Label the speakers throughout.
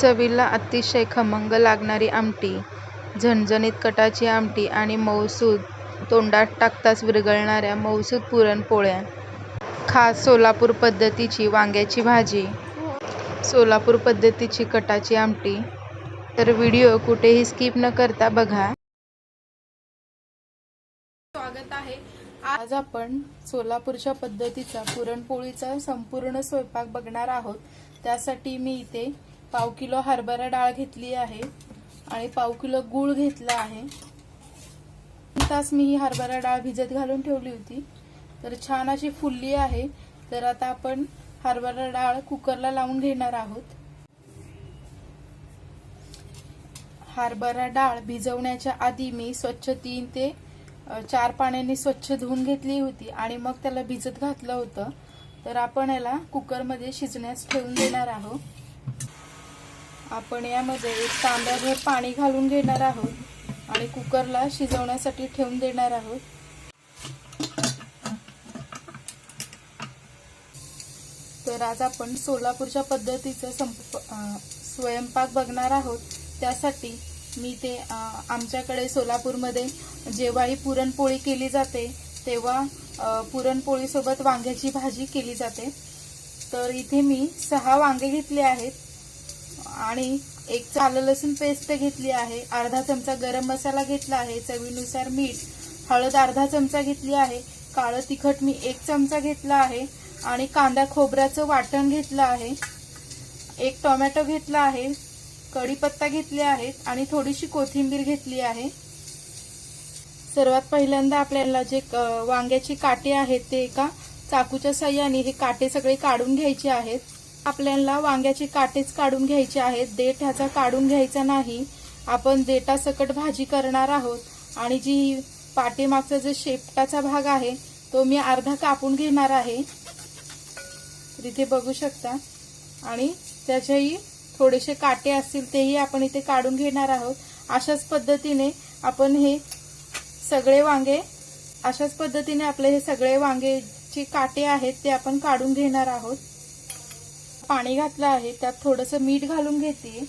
Speaker 1: चवीला अतिशय खमंग लागणारी आमटी, झणझणीत कटाची आमटी आणि मऊसूद तोंडात टाकताच विरघळणाऱ्या मऊसूद पुरणपोळ्या. खास सोलापूर पद्धतीची वांग्याची भाजी, सोलापूर पद्धतीची कटाची आमटी. तर व्हिडिओ कुठेही स्किप न करता बघा. स्वागत आहे. आज आपण सोलापूरच्या पद्धतीचा पुरणपोळीचा संपूर्ण स्वयंपाक बघणार आहोत. त्यासाठी मी इथे पाव किलो हरभरा डाळ घेतली आहे आणि पाव किलो गूळ घेतला आहे. तास मी ही हरभरा डाळ भिजत घालून ठेवली होती तर छान अशी फुलली आहे. तर आता आपण हरभरा डाळ कुकरला लावून घेणार आहोत. हरभरा डाळ भिजवण्याच्या आधी मी स्वच्छ तीन ते चार पाण्याने स्वच्छ धुवून घेतली होती आणि मग त्याला भिजत घातलं होतं तर आपण याला कुकरमध्ये शिजण्यास ठेवून देणार आहोत आपण यामध्ये एक तांब्याभर पाणी घालून घेणार आहोत आणि कुकरला शिजवण्यासाठी ठेवून देणार आहोत. तर आज आपण सोलापूरच्या पद्धतीचं संप स्वयंपाक बघणार आहोत. त्यासाठी मी ते आमच्याकडे सोलापूरमध्ये जेव्हाही पुरणपोळी केली जाते तेव्हा पुरणपोळीसोबत वांग्याची भाजी केली जाते. तर इथे मी सहा वांगे घेतले आहेत. आणि एक आलं लसूण पेस्ट घेतली आहे. अर्धा चमचा गरम मसाला घेतला आहे. चवीनुसार मीठ हळद अर्धा चमचा घेतली आहे. काळं तिखट मी एक चमचा घेतला आहे. आणि कांदा खोबऱ्याचं वाटण घेतलं आहे. एक टोमॅटो घेतला आहे. कढीपत्ता घेतले आहेत आणि थोडीशी कोथिंबीर घेतली आहे. सर्वात पहिल्यांदा आपल्याला जे वांग्याचे वांग्याची काटे आहेत ते एका चाकूच्या साह्याने हे काटे सगळे काढून घ्यायचे आहेत. आपल्याला वांग्याचे काटेच काढून घ्यायचे आहेत. देठ ह्याचा काढून घ्यायचा नाही. आपण देठासकट भाजी करणार आहोत. आणि जी पाठीमागचा जो शेपटाचा भाग आहे तो मी अर्धा कापून घेणार आहे. तिथे इथे बघू शकता. आणि त्याच्याही थोडेसे काटे असतील तेही आपण इथे काढून घेणार आहोत. अशाच पद्धतीने आपण हे सगळे वांगे अशाच पद्धतीने आपले हे सगळे वांगेचे काटे आहेत ते आपण काढून घेणार आहोत. पाणी घातलं आहे त्यात थोडंसं मीठ घालून घेते.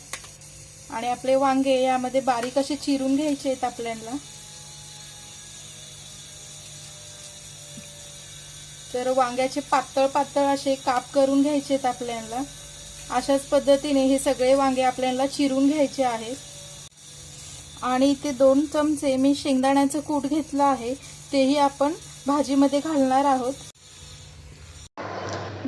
Speaker 1: आणि आपले वांगे यामध्ये बारीक असे चिरून घ्यायचे आहेत आपल्याला. तर वांग्याचे पातळ पातळ असे काप करून घ्यायचे आहेत आपल्याला. अशाच पद्धतीने हे सगळे वांगे आपल्याला चिरून घ्यायचे आहेत. आणि इथे दोन चमचे मी शेंगदाण्याचं कूट घेतलं आहे तेही आपण भाजीमध्ये घालणार आहोत.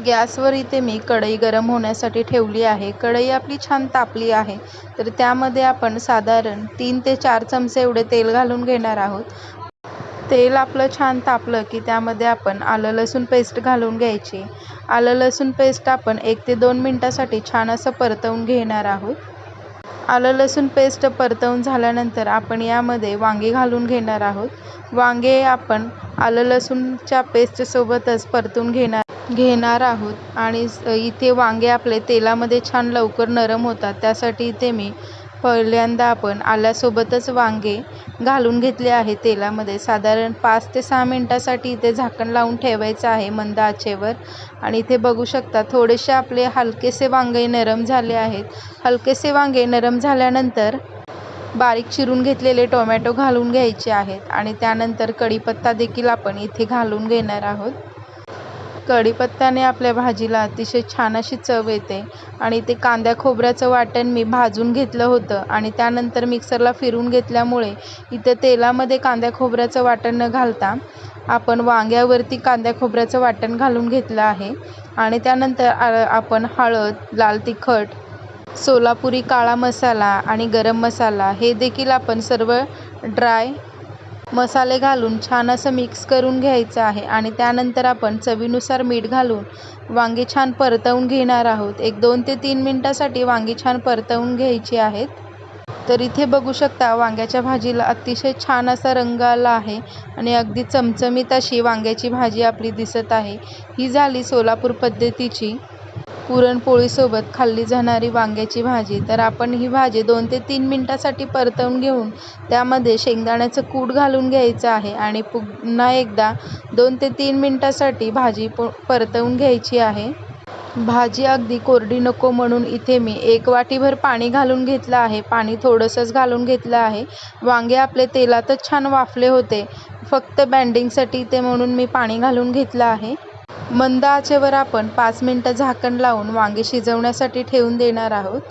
Speaker 1: गॅसवर इथे मी कढई गरम होण्यासाठी ठेवली आहे. कढई आपली छान तापली आहे. तर त्यामध्ये आपण साधारण तीन ते चार चमचे एवढे तेल घालून घेणार आहोत. तेल आपलं छान तापलं की त्यामध्ये आपण आलं लसूण पेस्ट घालून घ्यायची. आलं लसूण पेस्ट आपण एक ते दोन मिनटासाठी छान असं परतवून घेणार आहोत. आलं लसूण पेस्ट परतवून झाल्यानंतर आपण यामध्ये वांगे घालून घेणार आहोत. वांगे आपण आलं लसूणच्या पेस्टसोबतच परतून घेणार घेणार आहोत. आणि स- इथे वांगे आपले तेलामध्ये छान लवकर नरम होतात. त्यासाठी इथे मी पहिल्यांदा आपण आल्यासोबतच वांगे घालून घेतले आहे तेलामध्ये. साधारण पाच ते सहा मिनटासाठी इथे झाकण लावून ठेवायचं आहे मंद आचेवर. आणि इथे बघू शकता थोडेसे आपले हलकेसे वांगे नरम झाले आहेत. हलकेसे वांगे नरम झाल्यानंतर बारीक चिरून घेतलेले टोमॅटो घालून घ्यायचे आहेत. आणि त्यानंतर कढीपत्ता देखील आपण इथे घालून घेणार आहोत. कढीपत्त्याने आपल्या भाजीला अतिशय छान अशी चव येते आणि ते कांद्या खोबऱ्याचं वाटण मी भाजून घेतलं होतं आणि त्यानंतर मिक्सरला फिरून घेतल्यामुळे इथं तेलामध्ये कांद्या खोबऱ्याचं वाटण न घालता आपण वांग्यावरती कांद्या खोबऱ्याचं वाटण घालून घेतलं आहे. आणि त्यानंतर आपण हळद लाल तिखट सोलापुरी काळा मसाला आणि गरम मसाला हे देखील आपण सर्व ड्राय मसाले घालून छान असं मिक्स करून घ्यायचं आहे आणि त्यानंतर आपण चवीनुसार मीठ घालून वांगी छान परतवून घेणार आहोत. एक दोन ते तीन मिनटासाठी वांगी छान परतवून घ्यायची आहेत. तर इथे बघू शकता वांग्याच्या भाजीला अतिशय छान असा रंग आला आहे आणि अगदी चमचमीत अशी वांग्याची भाजी आपली दिसत आहे. ही झाली सोलापूर पद्धतीची. पुरणपोळीसोबत खाल्ली जाणारी वांग्याची भाजी. तर आपण ही भाजी दोन ते तीन मिनटासाठी परतवून घेऊन त्यामध्ये शेंगदाण्याचं कूट घालून घ्यायचं आहे आणि पुन्हा एकदा दोन ते तीन मिनटासाठी भाजी प परतवून घ्यायची आहे. भाजी अगदी कोरडी नको म्हणून इथे मी एक वाटीभर पाणी घालून घेतलं आहे. पाणी थोडंसंच घालून घेतलं आहे. वांगे आपले तेलातच छान वाफले होते. फक्त बँडिंगसाठी ते म्हणून मी पाणी घालून घेतलं आहे. मंद आचेवर आपण पाच मिनटं झाकण लावून वांगे शिजवण्यासाठी ठेवून देणार आहोत.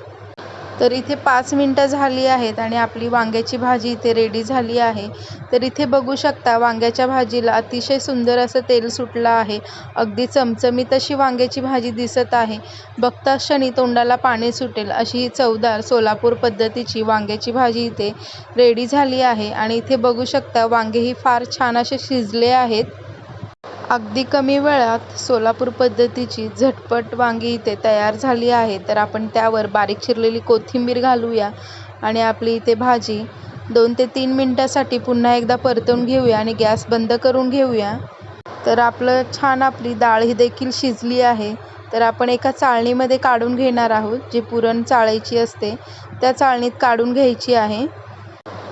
Speaker 1: तर इथे पाच मिनटं झाली आहेत आणि आपली वांग्याची भाजी इथे रेडी झाली आहे. तर इथे बघू शकता वांग्याच्या भाजीला अतिशय सुंदर असं तेल सुटलं आहे. अगदी चमचमीत अशी वांग्याची भाजी दिसत आहे. बघता क्षणी तोंडाला पाणी सुटेल अशी ही चवदार सोलापूर पद्धतीची वांग्याची भाजी इथे रेडी झाली आहे. आणि इथे बघू शकता वांगेही फार छान असे शिजले आहेत. अगदी कमी वेळात सोलापूर पद्धतीची झटपट वांगी इथे तयार झाली आहे. तर आपण त्यावर बारीक चिरलेली कोथिंबीर घालूया आणि आपली इथे भाजी दोन ते तीन मिनटासाठी पुन्हा एकदा परतून घेऊया आणि गॅस बंद करून घेऊया. तर आपलं छान आपली डाळ ही देखील शिजली आहे. तर आपण एका चाळणीमध्ये काढून घेणार आहोत. जी पुरण चाळायची असते त्या चाळणीत काढून घ्यायची आहे.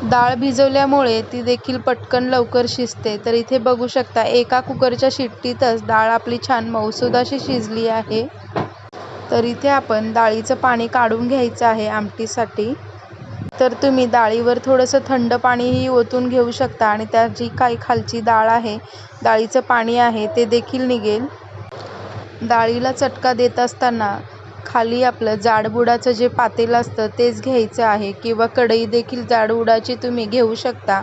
Speaker 1: डाळ भिजवल्यामुळे ती देखील पटकन लवकर शिजते. तर इथे बघू शकता एका कुकरच्या शिट्टीतच डाळ आपली छान मऊसूद अशी शिजली आहे. तर इथे आपण डाळीचं पाणी काढून घ्यायचं आहे आमटीसाठी. तर तुम्ही डाळीवर थोडंसं थंड पाणीही ओतून घेऊ शकता आणि त्या जी काही खालची डाळ आहे डाळीचं पाणी आहे ते देखील निघेल. डाळीला चटका देत असताना खाली आपलं जाडबुडाचं जे पातेलं असतं तेच घ्यायचं आहे. किंवा कढई देखील जाडबुडाची तुम्ही घेऊ शकता.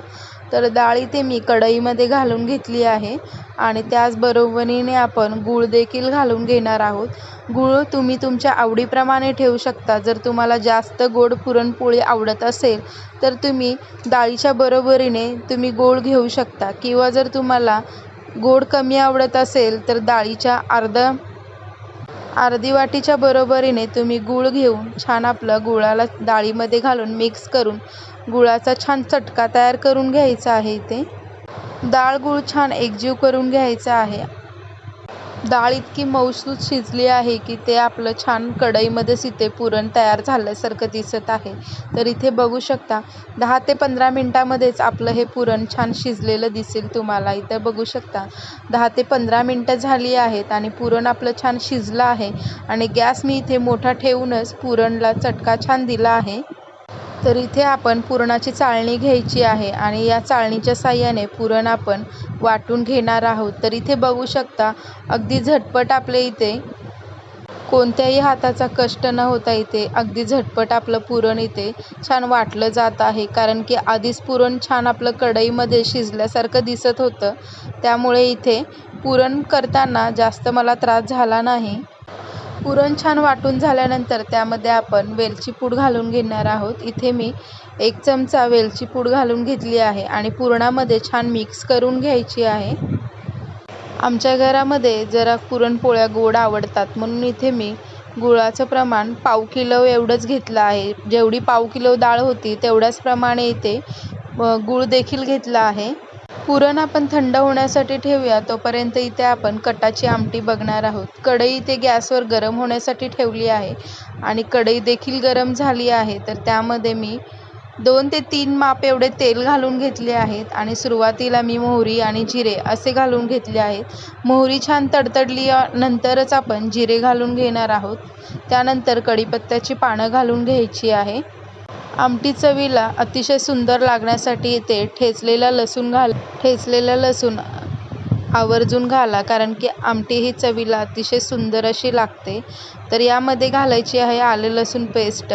Speaker 1: तर डाळ इथे मी कढईमध्ये घालून घेतली आहे. आणि त्याचबरोबरीने आपण गूळ देखील घालून घेणार आहोत. गूळ तुम्ही तुमच्या आवडीप्रमाणे ठेवू शकता. जर तुम्हाला जास्त गोड पुरणपोळी आवडत असेल तर तुम्ही डाळीच्या बरोबरीने तुम्ही गोड घेऊ शकता. किंवा जर तुम्हाला गोड कमी आवडत असेल तर डाळीच्या अर्धा अर्धी वाटीच्या बरोबरीने तुम्ही गूळ घेऊन छान आपलं गुळाला डाळीमध्ये घालून मिक्स करून गुळाचा छान चटका तयार करून घ्यायचा आहे इथे. डाळ गूळ छान एकजीव करून घ्यायचा आहे. डाळ इतकी मऊसूत शिजली आहे की ते आपलं छान कढईमध्येच इथे पुरण तयार झाल्यासारखं दिसत आहे. तर इथे बघू शकता दहा ते पंधरा मिनटामध्येच आपलं हे पुरण छान शिजलेलं दिसेल तुम्हाला. इथं बघू शकता दहा ते पंधरा मिनटं झाली आहेत आणि पुरण आपलं छान शिजलं आहे. आणि गॅस मी इथे मोठा ठेवूनच पुरणला चटका छान दिला आहे. तर इथे आपण पुरणाची चाळणी घ्यायची आहे आणि या चाळणीच्या साह्याने पुरण आपण वाटून घेणार आहोत. तर इथे बघू शकता अगदी झटपट आपले इथे कोणत्याही हाताचा कष्ट न होता इथे अगदी झटपट आपलं पुरण इथे छान वाटलं जात आहे. कारण की आधीच पुरण छान आपलं कढईमध्ये शिजल्यासारखं दिसत होतं. त्यामुळे इथे पुरण करताना जास्त मला त्रास झाला नाही. पुरण छान वाटून झाल्यानंतर त्यामध्ये आपण वेलची पूड घालून घेणार आहोत. इथे मी एक चमचा वेलची पूड घालून घेतली आहे आणि पुरणामध्ये छान मिक्स करून घ्यायची आहे. आमच्या घरामध्ये जरा पुरणपोळ्या गोड आवडतात म्हणून इथे मी गुळाचं प्रमाण पाव किलो एवढंच घेतलं आहे. जेवढी पाव किलो डाळ होती तेवढ्याच प्रमाणे इथे गूळ देखील घेतला आहे. पुरण आपण थंड होण्यासाठी ठेवूया तोपर्यंत इथे आपण कटाची आमटी बघणार आहोत. कढई इथे गॅसवर गरम होण्यासाठी ठेवली आहे आणि कढई देखील गरम झाली आहे तर त्यामध्ये मी दोन ते तीन माप एवढे तेल घालून घेतले आहेत आणि सुरुवातीला मी मोहरी आणि जिरे असे घालून घेतले आहेत. मोहरी छान तडतडली नंतरच आपण जिरे घालून घेणार आहोत. त्यानंतर कढीपत्त्याची पानं घालून घ्यायची आहे. आमटी चवीला अतिशय सुंदर लागण्यासाठी इथे ठेचलेला लसूण घाल ठेचलेला लसूण आवर्जून घाला कारण की आमटी ही चवीला अतिशय सुंदर अशी लागते. तर यामध्ये घालायची आहे आले लसूण पेस्ट.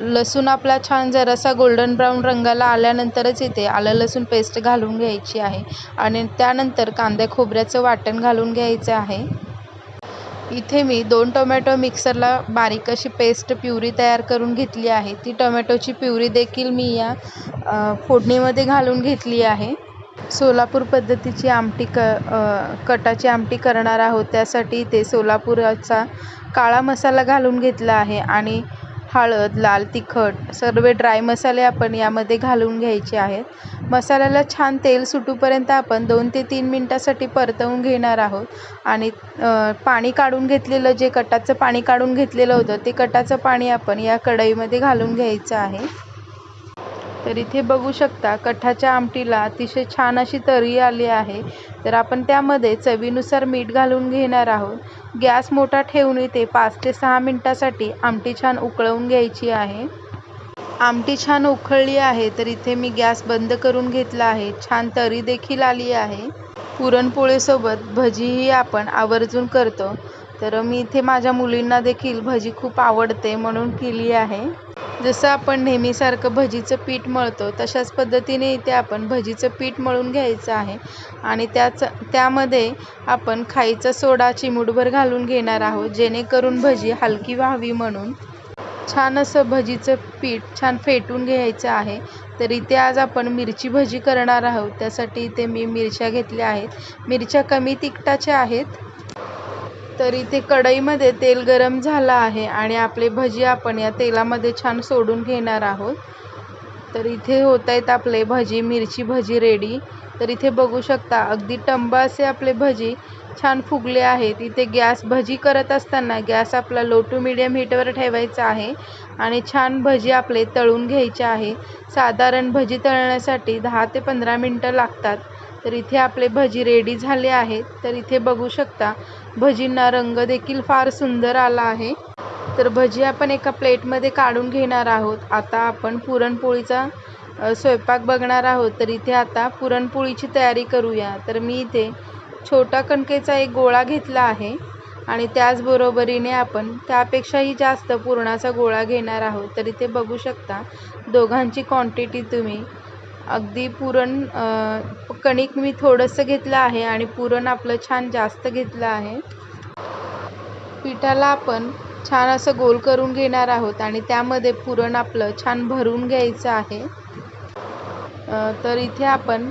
Speaker 1: लसूण आपला छान जरासा गोल्डन ब्राऊन रंगाला आल्यानंतरच इथे आलं लसूण पेस्ट घालून घ्यायची आहे. आणि त्यानंतर कांद्या खोबऱ्याचं वाटण घालून घ्यायचं आहे. इथे मी दोन टोमॅटो मिक्सरला बारीक अशी पेस्ट प्युरी तयार करून घेतली आहे. ती टोमॅटोची प्युरी देखील मी या फोडणीमध्ये घालून घेतली आहे. सोलापूर पद्धतीची आमटी क कटाची आमटी करणार आहोत. त्यासाठी इथे सोलापुराचा काळा मसाला घालून घेतला आहे आणि हळद लाल तिखट सर्व ड्राय मसाले आपण यामध्ये घालून घ्यायचे आहेत. मसाल्याला छान तेल सुटूपर्यंत आपण दोन ते तीन मिनटासाठी परतवून घेणार आहोत. आणि पाणी काढून घेतलेलं जे कटाचं पाणी काढून घेतलेलं होतं ते कटाचं पाणी आपण या कढईमध्ये घालून घ्यायचं आहे. तर इथे बघू शकता कठाच्या आमटीला अतिशय छान अशी तर्री आली आहे. तर आपण त्यामध्ये चवीनुसार मीठ घालून घेणार आहोत. गॅस मोठा ठेवून इथे पाच ते सहा मिनटासाठी आमटी छान उकळवून घ्यायची आहे. आमटी छान उकळली आहे तर इथे मी गॅस बंद करून घेतला आहे. छान तरी देखील आली आहे. पुरणपोळीसोबत भजीही आपण आवर्जून करतो. तर मी इथे माझ्या मुलींना देखील भजी खूप आवडते म्हणून केली आहे. जसं आपण नेहमीसारखं भजीचं पीठ मळतो तशाच पद्धतीने इथे आपण भजीचं पीठ मळून घ्यायचं आहे. आणि त्याच त्यामध्ये आपण खायचा सोडा चिमूटभर घालून घेणार आहोत जेणेकरून भजी हलकी व्हावी म्हणून. छान असं भजीचं पीठ छान फेटून घ्यायचं आहे. तर इथे आज आपण मिरची भजी करणार आहोत त्यासाठी इथे मी मिरच्या घेतल्या आहेत. मिरच्या कमी तिखटाच्या आहेत. तर इथे कढईमध्ये तेल गरम झालं आहे आणि आपले भजी आपण या तेलामध्ये छान सोडून घेणार आहोत. तर इथे होत आहेत आपले भजी मिरची भजी रेडी तर इथे बघू शकता अगदी टंब असे आपले भजी छान फुगले आहेत. इथे गॅस भजी करत असताना गॅस आपला लो टू मिडियम हीटवर ठेवायचा आहे आणि छान भजी आपले तळून घ्यायचे आहे. साधारण भजी तळण्यासाठी दहा ते पंधरा मिनटं लागतात. तर इथे आपले भजी रेडी झाले आहेत. तर इथे बघू शकता भजींना रंग देखील फार सुंदर आला आहे. तर भजी आपण एका प्लेटमध्ये काढून घेणार आहोत. आता आपण पुरणपोळीचा स्वयंपाक बघणार आहोत. तर इथे आता पुरणपोळीची तयारी करूया. तर मी इथे छोटा कणकेचा एक गोळा घेतला आहे. आणि त्याचबरोबरीने आपण त्यापेक्षाही जास्त पुरणाचा गोळा घेणार आहोत. तर इथे बघू शकता दोघांची क्वांटिटी तुम्ही. अगदी पुरण कणिक मी थोडंसं घेतलं आहे आणि पुरण आपलं छान जास्त घेतलं आहे. पिठाला आपण छान असं गोल करून घेणार आहोत आणि त्यामध्ये पुरण आपलं छान भरून घ्यायचं आहे. तर इथे आपण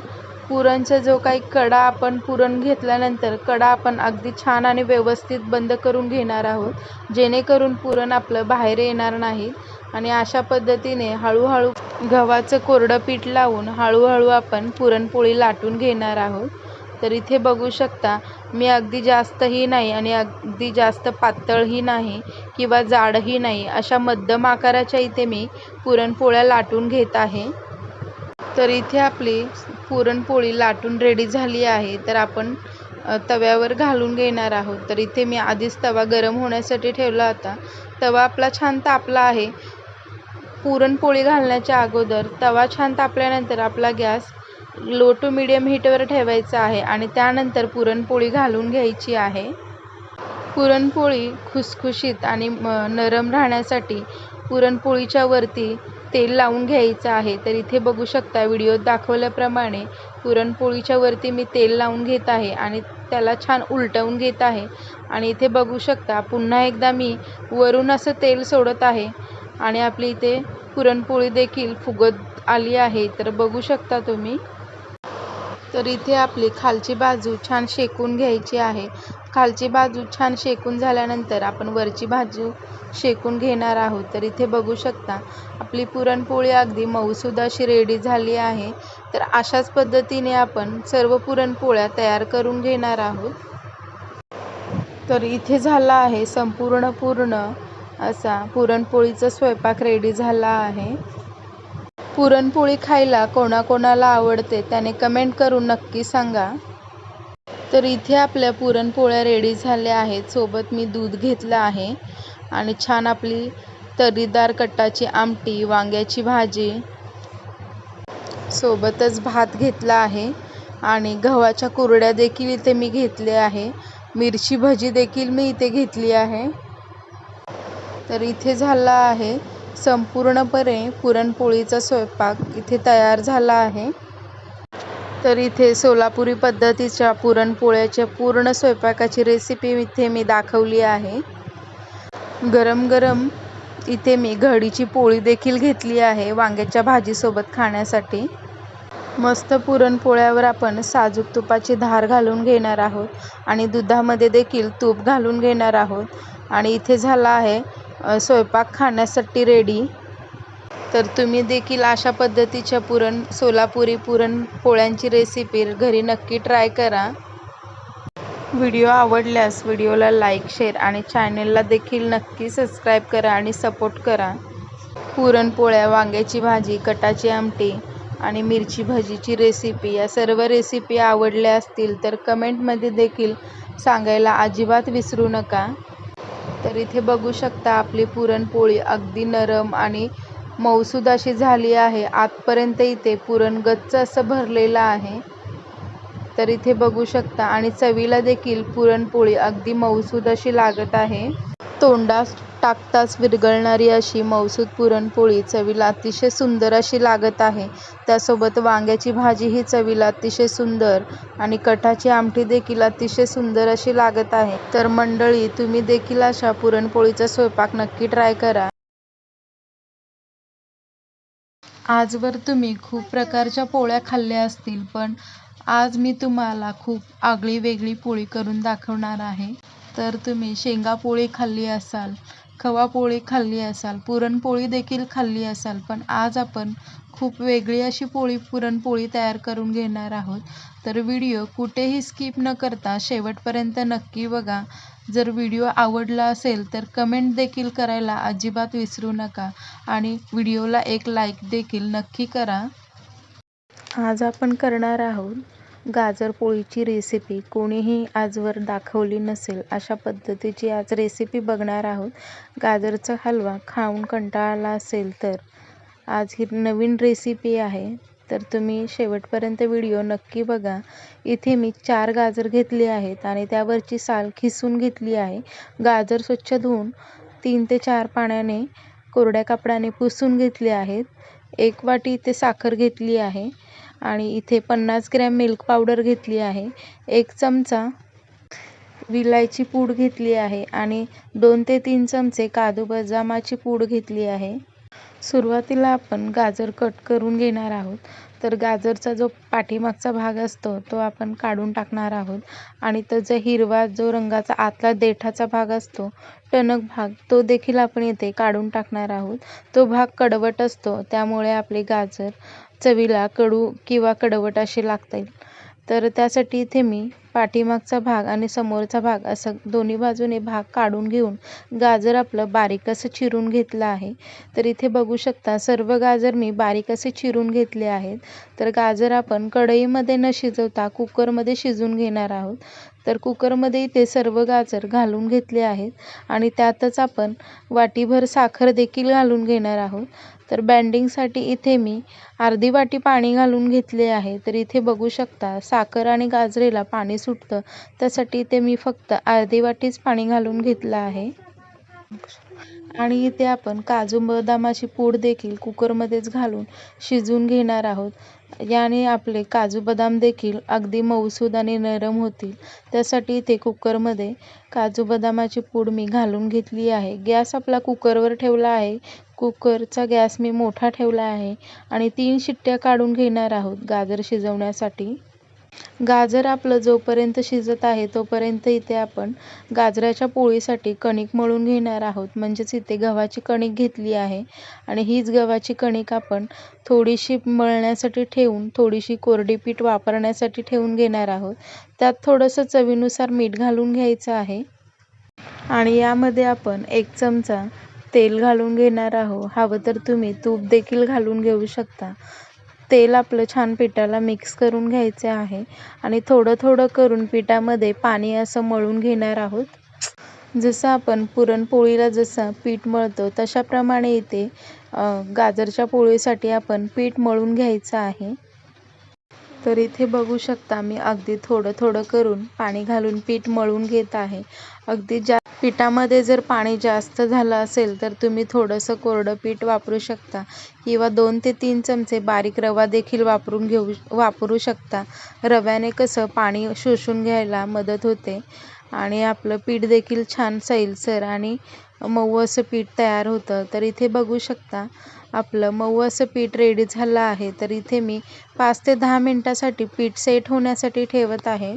Speaker 1: पुरणचा जो काही कडा आपण पुरण घेतल्यानंतर कडा आपण अगदी छान आणि व्यवस्थित बंद करून घेणार आहोत. जेणेकरून पुरण आपलं बाहेर येणार नाही. आणि अशा पद्धतीने हळूहळू गव्हाचं कोरडं पीठ लावून हळूहळू आपण पुरणपोळी लाटून घेणार आहोत. तर इथे बघू शकता मी अगदी जास्तही नाही आणि अगदी जास्त पातळही नाही किंवा जाडही नाही अशा मध्यम आकाराच्या इथे मी पुरणपोळ्या लाटून घेत आहे. तर इथे आपली पुरणपोळी लाटून रेडी झाली आहे तर आपण तव्यावर घालून घेणार आहोत. तर इथे मी आधीच तवा गरम होण्यासाठी ठेवला होता. तवा आपला छान तापला आहे. पुरणपोळी घालण्याच्या अगोदर तवा छान तापल्यानंतर आपला गॅस लो टू मिडियम हीटवर ठेवायचा आहे आणि त्यानंतर पुरणपोळी घालून घ्यायची आहे. पुरणपोळी खुसखुशीत आणि म नरम राहण्यासाठी पुरणपोळीच्या वरती तेल लावून घ्यायचं आहे. तर इथे बघू शकता व्हिडिओत दाखवल्याप्रमाणे पुरणपोळीच्या वरती मी तेल लावून घेत आहे आणि त्याला छान उलटवून घेत आहे. आणि इथे बघू शकता पुन्हा एकदा मी वरून असं तेल सोडत आहे आणि आपली इथे पुरणपोळी देखील फुगत आली आहे. तर बघू शकता तुम्ही. तर इथे आपली खालची बाजू छान शेकून घ्यायची आहे. खालची बाजू छान शेकून झाल्यानंतर आपण वरची बाजू शेकून घेणार आहोत. तर इथे बघू शकता आपली पुरणपोळी अगदी मऊसुद्धा अशी रेडी झाली आहे. तर अशाच पद्धतीने आपण सर्व पुरणपोळ्या तयार करून घेणार आहोत. तर इथे झाला आहे संपूर्ण पूर्ण असा पुरणपोळीचा स्वयंपाक रेडी झाला आहे. पुरणपोळी खायला कोणाकोणाला आवडते त्याने कमेंट करून नक्की सांगा. तर इथे आपल्या पुरणपोळ्या रेडी झाल्या आहेत. सोबत मी दूध घेतलं आहे. आणि छान आपली तर्रीदार कट्टाची आमटी वांग्याची भाजी. सोबतच भात घेतला आहे. आणि गव्हाच्या कुरड्या देखील इथे मी घेतल्या आहे. मिरची भजी देखील मी इथे घेतली आहे. तर इथे झाला आहे संपूर्णपणे पुरणपोळीचा स्वयंपाक. इथे तयार झाला आहे. तर इथे सोलापुरी पद्धतीच्या पुरणपोळ्याच्या पूर्ण स्वयंपाकाची रेसिपी इथे मी दाखवली आहे. गरम गरम इथे मी घडीची पोळी देखील घेतली आहे वांग्याच्या भाजीसोबत खाण्यासाठी. मस्त पुरणपोळ्यावर आपण साजूक तुपाची धार घालून घेणार आहोत आणि दुधामध्ये देखील तूप घालून घेणार आहोत. आणि इथे झाला आहे स्वयंपाक खाण्यासाठी रेडी तर तुम्ही देखील अशा पद्धतीच्या पुरण सोलापुरी पुरणपोळ्यांची रेसिपी घरी नक्की ट्राय करा. व्हिडिओ आवडल्यास व्हिडिओला लाईक शेअर आणि चॅनेलला देखील नक्की सबस्क्राईब करा आणि सपोर्ट करा. पुरणपोळ्या वांग्याची भाजी कटाची आमटी आणि मिरची भजीची रेसिपी या सर्व रेसिपी आवडल्या असतील तर कमेंटमध्ये देखील सांगायला अजिबात विसरू नका. तर इथे बघू शकता आपली पुरणपोळी अगदी नरम आणि मऊसूद अशी झाली आहे. आतपर्यंत इथे पुरण गच्च असं भरलेलं आहे. तर इथे बघू शकता आणि चवीला देखील पुरणपोळी अगदी मऊसूद अशी लागत आहे. तोंडास टाकताच विरघळणारी अशी मौसूद पुरणपोळी चवीला अतिशय सुंदर अशी लागत आहे. त्यासोबत वांग्याची भाजी ही चवीला अतिशय सुंदर आणि कठाची आमटी देखील अतिशय सुंदर अशी लागत आहे. तर मंडळी तुम्ही देखील अशा पुरणपोळीचा स्वयंपाक नक्की ट्राय करा. आजवर तुम्ही खूप प्रकारच्या पोळ्या खाल्ल्या असतील पण आज मी तुम्हाला खूप आगळी वेगळी पोळी करून दाखवणार आहे. तर तुम्ही शेंगापोळी खाल्ली असाल खवा पोळी खाल्ली असाल पुरणपोळी देखील खाल्ली असाल पण आज आपण खूप वेगळी अशी पोळी पुरणपोळी तयार करून घेणार आहोत. तर व्हिडिओ कुठेही स्किप न करता शेवटपर्यंत नक्की बघा. जर व्हिडिओ आवडला असेल तर कमेंट देखील करायला अजिबात विसरू नका आणि व्हिडिओला एक लाईक देखील नक्की करा. आज आपण करणार आहोत गाजर पोळीची रेसिपी कोणीही आजवर दाखवली नसेल अशा पद्धतीची आज रेसिपी बघणार आहोत. गाजरचा हलवा खाऊन कंटाळा आला असेल तर. आज ही नवीन रेसिपी आहे. तर तुम्ही शेवटपर्यंत व्हिडिओ नक्की बघा. इथे मी चार गाजर घेतली आहेत आणि त्यावरची साल खिसून घेतली आहे. गाजर स्वच्छ धुवून तीन ते चार पाण्याने कोरड्या कापडाने पुसून घेतले आहेत. एक वाटी इथे साखर घेतली आहे आणि इथे पन्नास ग्रॅम मिल्क पावडर घेतली आहे. एक चमचा विलायची पूड घेतली आहे आणि दोन ते तीन चमचे काजू बदामाची पूड घेतली आहे. सुरुवातीला आपण गाजर कट करून घेणार आहोत. तर गाजरचा जो पाठीमागचा भाग असतो तो आपण काढून टाकणार आहोत. आणि त्याचा हिरवा जो रंगाचा आतला देठाचा भाग असतो टणक भाग तो देखील आपण इथे काढून टाकणार आहोत. तो भाग कडवट असतो त्यामुळे आपले गाजर चवीला कडू किंवा कडवट असे लागतील. तर त्यासाठी इथे मी पाठीमागचा भाग आणि समोरचा भाग असं दोन्ही बाजूने भाग काढून घेऊन गाजर आपलं बारीक असं चिरून घेतलं आहे. तर इथे बघू शकता सर्व गाजर मी बारीक असे चिरून घेतले आहेत. तर गाजर आपण कढईमध्ये न शिजवता कुकरमध्ये शिजून घेणार आहोत. तर कुकरमध्ये इथे सर्व गाजर घालून घेतले आहेत आणि त्यातच आपण वाटीभर साखर देखील घालून घेणार आहोत. तर बँडिंगसाठी इथे मी अर्धी वाटी पाणी घालून घेतले आहे. तर इथे बघू शकता साखर आणि गाजरेला पाणी सुटतं. त्यासाठी इथे मी फक्त अर्धी वाटीच पाणी घालून घेतलं आहे. आणि इथे आपण काजू बदामाची पूड देखील कुकरमध्येच घालून शिजवून घेणार आहोत. याने आपले काजू बदाम देखील अगदी मऊसूद आणि नरम होतील. त्यासाठी इथे कुकरमध्ये काजू बदामाची पूड मी घालून घेतली आहे. गॅस आपला कुकरवर ठेवला आहे. कुकरचा गॅस मी मोठा ठेवला आहे आणि तीन शिट्ट्या काढून घेणार आहोत. गाजर शिजवण्यासाठी गाजर आपलं जोपर्यंत शिजत आहे तोपर्यंत इथे आपण गाजराच्या पोळीसाठी कणिक मळून घेणार आहोत. म्हणजेच इथे गव्हाची कणिक घेतली आहे आणि हीच गव्हाची कणिक आपण थोडीशी मळण्यासाठी ठेवून थोडीशी कोरडी पीठ वापरण्यासाठी ठेवून घेणार आहोत. त्यात थोडंसं चवीनुसार मीठ घालून घ्यायचं आहे. आणि यामध्ये आपण एक चमचा तेल घालून घेणार आहोत. हवं तर तुम्ही तूप देखील घालून घेऊ शकता. तेल आपलं छान पिठाला मिक्स करून घ्यायचे आहे. आणि थोडं थोडं करून पिठामध्ये पाणी असं मळून घेणार आहोत. जसं आपण पुरणपोळीला जसं पीठ मळतो तशाप्रमाणे इथे गाजरच्या पोळीसाठी आपण पीठ मळून घ्यायचं आहे. तर इथे बघू शकता मी अगदी थोडं थोडं करून पाणी घालून पीठ मळून घेत आहे. अगदी जा पिठामध्ये जर पाणी जास्त झालं असेल तर तुम्ही थोडंसं कोरडं पीठ वापरू शकता किंवा दोन ते तीन चमचे बारीक रवा देखील वापरून घेऊ वापरू शकता. रव्याने कसं पाणी शोषून घ्यायला मदत होते आणि आपलं पीठ देखील छान सैलसर आणि मऊ असं पीठ तयार होतं. तर इथे बघू शकता आपलं मऊ असं पीठ रेडी झालं आहे. तर इथे मी पाच ते दहा मिनटासाठी पीठ सेट होण्यासाठी ठेवत आहे.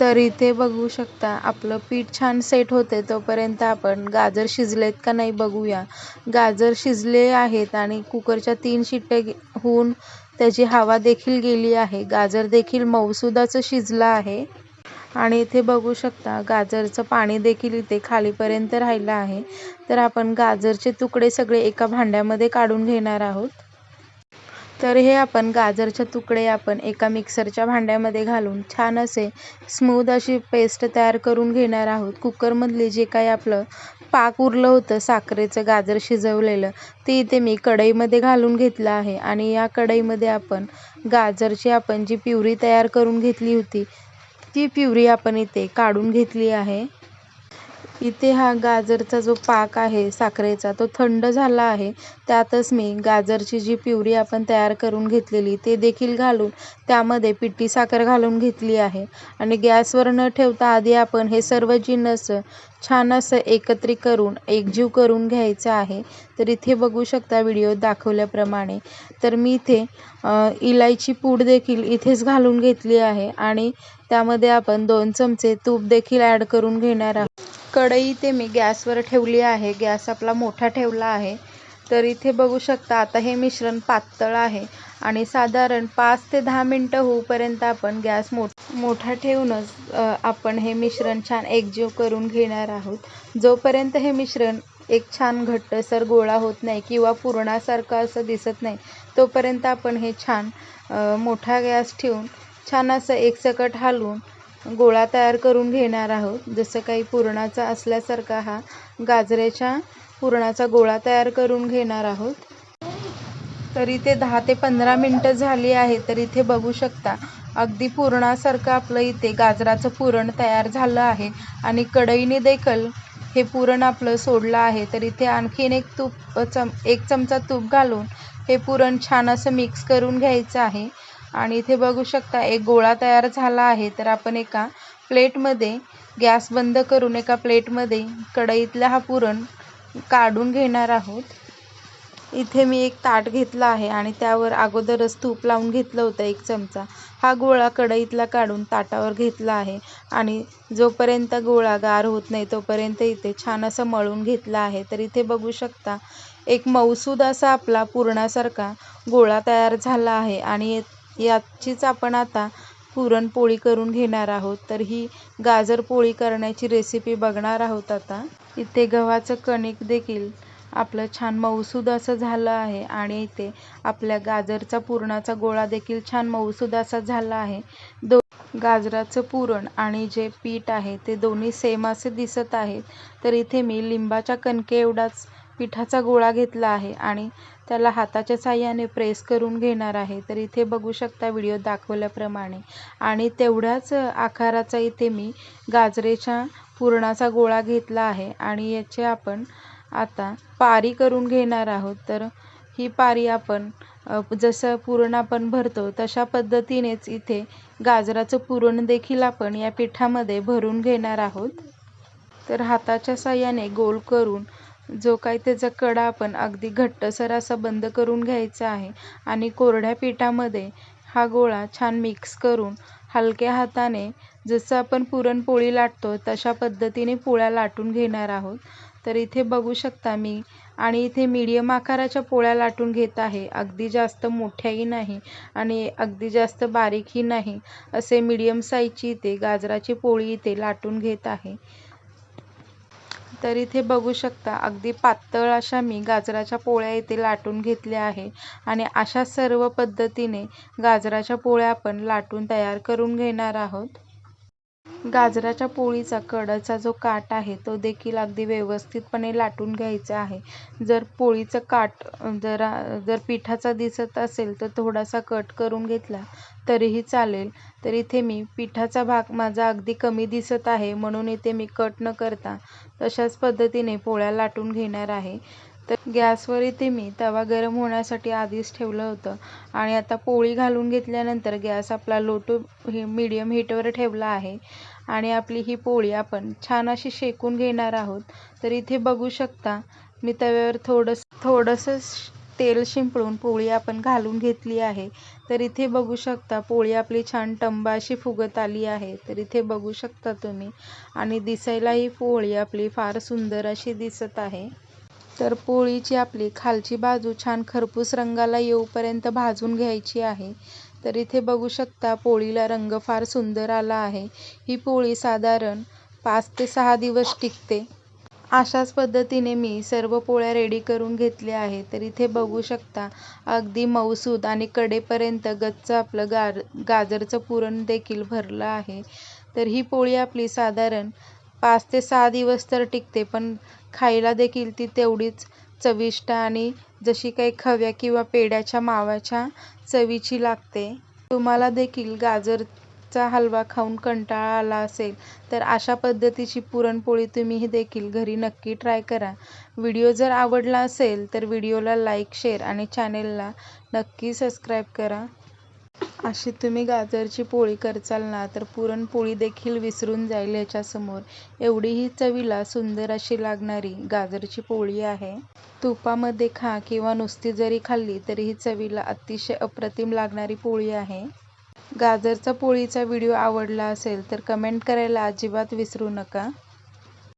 Speaker 1: तर इथे बघू शकता आपलं पीठ छान सेट होते तोपर्यंत आपण गाजर शिजलेत का नाही बघूया. गाजर शिजले आहेत आणि कुकरच्या तीन शिट्टे होऊन त्याची हवा देखील गेली आहे. गाजर देखील मऊसुदाचं शिजलं आहे. आणि इथे बघू शकता गाजरचं पाणी देखील इथे खालीपर्यंत राहिलं आहे. तर आपण गाजरचे तुकडे सगळे एका भांड्यामध्ये काढून घेणार आहोत. तर हे आपण गाजरचे तुकडे आपण एका मिक्सरच्या भांड्यामध्ये घालून छान असे स्मूद अशी पेस्ट तयार करून घेणार आहोत. कुकरमधले जे काही आपलं पाक उरलं होतं साखरेचं गाजर शिजवलेलं ते इथे मी कढईमध्ये घालून घेतलं आहे. आणि या कढईमध्ये आपण गाजरची आपण जी प्युरी तयार करून घेतली होती ती प्युरी आपण इथे काढून घेतली आहे. इथे हा गाजरचा जो पाक आहे साखरेचा तो थंड झाला आहे. त्यातच मी गाजरची जी प्युरी आपण तयार करून घेतलेली ते देखील घालून त्यामध्ये पिठी साखर घालून घेतली आहे. आणि गॅसवर न ठेवता आधी आपण हे सर्व जिन्नस छान असं एकत्रित करून एकजीव करून घ्यायचं आहे. तर इथे बघू शकता व्हिडिओ दाखवल्याप्रमाणे. तर मी इथे इलायची पूड देखील इथेच घालून घेतली आहे. आणि त्यामध्ये आपण दोन चमचे तूप देखील ॲड करून घेणार आहोत. कढई इथे मी गॅसवर ठेवली आहे. गॅस आपला मोठा ठेवला आहे. तर इथे बघू शकता आता हे मिश्रण पातळ आहे आणि साधारण पाच ते दहा मिनटं होऊपर्यंत आपण गॅस मोठ मोठा ठेवूनच आपण हे मिश्रण छान एकजीव करून घेणार आहोत. जोपर्यंत हे मिश्रण एक छान घट्टसर गोळा होत नाही किंवा पुरणासारखं असं दिसत नाही तोपर्यंत आपण हे छान मोठा गॅस ठेवून छान असं एकसकट हलवून गोळा तयार करून घेणार आहोत. जसं काही पुरणाचा असल्यासारखा हा गाजऱ्याच्या पुरणाचा गोळा तयार करून घेणार आहोत. तर इथे दहा ते पंधरा मिनटं झाली आहे तर इथे बघू शकता. अगदी पुरणासारखं आपलं इथे गाजराचं पुरण तयार झालं आहे आणि कढईने देखील हे पुरण आपलं सोडलं आहे. तर इथे आणखीन एक तूप चम एक चमचा तूप घालून हे पुरण छान असं मिक्स करून घ्यायचं आहे. आणि इथे बघू शकता एक गोळा तयार झाला आहे. तर आपण एका प्लेटमध्ये गॅस बंद करून एका प्लेटमध्ये कढईतला हा पुरण काढून घेणार आहोत. इथे मी एक ताट घेतला आहे आणि त्यावर अगोदरच तूप लावून घेतलं होतं एक चमचा. हा गोळा कढईतला काढून ताटावर घेतला आहे आणि जोपर्यंत गोळा गार होत नाही तोपर्यंत इथे छान असं मळून घेतलं आहे. तर इथे बघू शकता एक मऊसूद असा आपला पुरणासारखा गोळा तयार झाला आहे आणि याचीच आपण आता पुरणपोळी करून घेणार आहोत. तर ही गाजर पोळी करण्याची रेसिपी बघणार आहोत आता. इथे गव्हाचं कणिक देखील आपलं छान मऊसूद असं झालं आहे आणि इथे आपल्या गाजरचा पुरणाचा गोळा देखील छान मऊसूद असा झाला आहे. दो गाजराचं पुरण आणि जे पीठ आहे ते दोन्ही सेम असे दिसत आहेत. तर इथे मी लिंबाच्या कणके एवढाच पिठाचा गोळा घेतला आहे आणि त्याला हाताच्या साह्याने प्रेस करून घेणार आहे. तर इथे बघू शकता व्हिडिओ दाखवल्याप्रमाणे. आणि तेवढ्याच आकाराचा इथे मी गाजरेच्या पुरणाचा गोळा घेतला आहे आणि याचे आपण आता पारी करून घेणार आहोत. तर ही पारी आपण जसं पुरण आपण भरतो तशा पद्धतीनेच इथे गाजराचं पुरण देखील आपण या पिठामध्ये भरून घेणार आहोत. तर हाताच्या साह्याने गोल करून जो काही त्याचा कडा आपण अगदी घट्टसर असा बंद करून घ्यायचा आहे आणि कोरड्या पिठामध्ये हा गोळा छान मिक्स करून हलक्या हाताने जसं आपण पुरणपोळी लाटतो तशा पद्धतीने पोळ्या लाटून घेणार आहोत. तर इथे बघू शकता मी. आणि इथे मीडियम आकाराच्या पोळ्या लाटून घेत आहे. अगदी जास्त मोठ्याही नाही आणि अगदी जास्त बारीकही नाही. असे मीडियम साईजची इथे गाजराची पोळी इथे लाटून घेत आहे. तर इथे बघू शकता. अगदी पातळ अशा मी गाजराच्या पोळ्या इथे लाटून घेतल्या आहे आणि अशा सर्व पद्धतीने गाजराच्या पोळ्या आपण लाटून तयार करून घेणार आहोत. गाजराच्या पोळीचा कडाचा जो काठ आहे तो देखील अगदी व्यवस्थितपणे लाटून घ्यायचा आहे. जर पोळीचं काठ जरा जर पिठाचा दिसत असेल तर थोडासा कट करून घेतला तरीही चालेल. तर इथे मी पिठाचा भाग माझा अगदी कमी दिसत आहे म्हणून इथे मी कट न करता तशाच पद्धतीने पोळ्या लाटून घेणार आहे. तर गॅसवर इथे मी तवा गरम होण्यासाठी आधीच ठेवलं होतं आणि आता पोळी घालून घेतल्यानंतर गॅस आपला लो टू ही मीडियम हीटवर ठेवला आहे. आणि आपली ही पोळी आपण छान अशी शेकून घेणार आहोत. तर इथे बघू शकता मी तव्यावर थोडंसं थोडंसं तेल शिंपडून पोळी आपण घालून घेतली आहे. तर इथे बघू शकता पोळी आपली छान टंबा अशी फुगत आली आहे. तर इथे बघू शकता तुम्ही. आणि दिसायला ही पोळी आपली फार सुंदर अशी दिसत आहे. तर पोळीची आपली खालची बाजू छान खरपूस रंगाला येऊपर्यंत भाजून घ्यायची आहे. तर इथे बघू शकता पोळीला रंग फार सुंदर आला आहे. ही पोळी साधारण पाच ते सहा दिवस टिकते. अशाच पद्धतीने मी सर्व पोळ्या रेडी करून घेतल्या आहे तर इथे बघू शकता अगदी मऊसूद आणि कडेपर्यंत गच्च आपलं गार गाजरचं पुरण देखील भरलं आहे. तर ही पोळी आपली साधारण पाच ते सहा दिवस तर टिकते पण खायला देखील ती तेवढीच चविष्ट आणि जशी काही खव्या किंवा पेड्याच्या माव्याच्या चवीची लागते. तुम्हाला देखील गाजरचा हलवा खाऊन कंटाळा आला असेल तर अशा पद्धतीची पुरणपोळी तुम्हीही देखील घरी नक्की ट्राय करा. व्हिडिओ जर आवडला असेल तर व्हिडिओला लाईक शेअर आणि चॅनेलला नक्की सबस्क्राईब करा. अशी तुम्ही गाजरची पोळी करचाल ना तर पुरणपोळी देखील विसरून जाईल याच्यासमोर. एवढी ही चवीला सुंदर अशी लागणारी गाजरची पोळी आहे. तुपामध्ये खा किंवा नुसती जरी खाल्ली तरी ही चवीला अतिशय अप्रतिम लागणारी पोळी आहे. गाजरचा पोळीचा व्हिडिओ आवडला असेल तर कमेंट करायला अजिबात विसरू नका.